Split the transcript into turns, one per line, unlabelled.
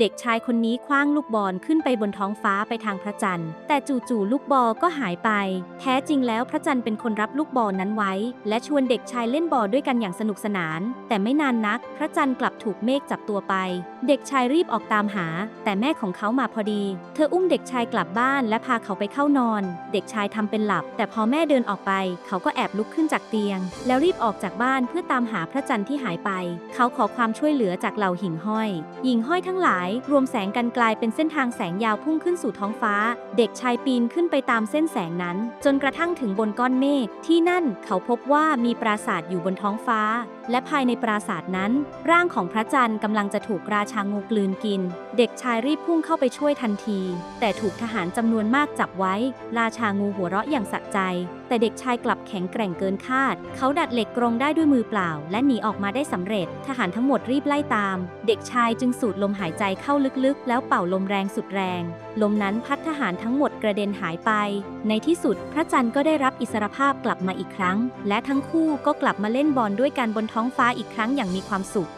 เด็กชายคนนี้คว้างลูกบอลขึ้นไปบนท้องฟ้าไปทางพระจันทร์ แต่จู่ๆลูกบอลก็หายไป แท้จริงแล้วพระจันทร์เป็นคนรับลูกบอลนั้นไว้ และชวนเด็กชายเล่นบอลด้วยกันอย่างสนุกสนาน แต่ไม่นานนัก พระจันทร์กลับถูกเมฆจับตัวไป เด็กชายรีบออกตามหา แต่แม่ของเขามาพอดี เธออุ้มเด็กชายกลับบ้านและพาเขาไปเข้านอน เด็กชายทำเป็นหลับ แต่พอแม่เดินออกไป เขาก็แอบลุกขึ้นจากเตียง แล้วรีบออกจากบ้านเพื่อตามหาพระจันทร์ที่หายไป เขาขอความช่วยเหลือจากเหล่าหิ่งห้อย หิ่งห้อยทั้งหลายรวมแสงกันกลายเป็นเส้นทางแสงยาวพุ่งขึ้นสู่ท้องฟ้า เด็กชายปีนขึ้นไปตามเส้นแสงนั้น จนกระทั่งถึงบนก้อนเมฆที่นั่นเขาพบว่ามีปราสาทอยู่บนท้องฟ้า และภายในปราสาทนั้น ร่างของพระจันทร์กำลังจะถูกราชางูกลืนกิน เด็กชายรีบพุ่งเข้าไปช่วยทันที แต่ถูกทหารจำนวนมากจับไว้ ราชางูหัวเราะอย่างสะใจ แต่เด็กชายกลับแข็งแกร่งเกินคาด เขาดัดเหล็กกรงได้ด้วยมือเปล่า และหนีออกมาได้สำเร็จ ทหารทั้งหมดรีบไล่ตาม เด็กชายจึงสูดลมหายใจเข้าลึกๆ แล้วเป่าลมแรงสุดแรง ลมนั้นพัดทหารทั้งหมดกระเด็นหายไป ในที่สุดพระจันทร์ก็ได้รับอิสรภาพกลับมาอีกครั้ง และทั้งคู่ก็กลับมาเล่นบอลด้วยกันบนท้องฟ้าอีกครั้งอย่างมีความสุข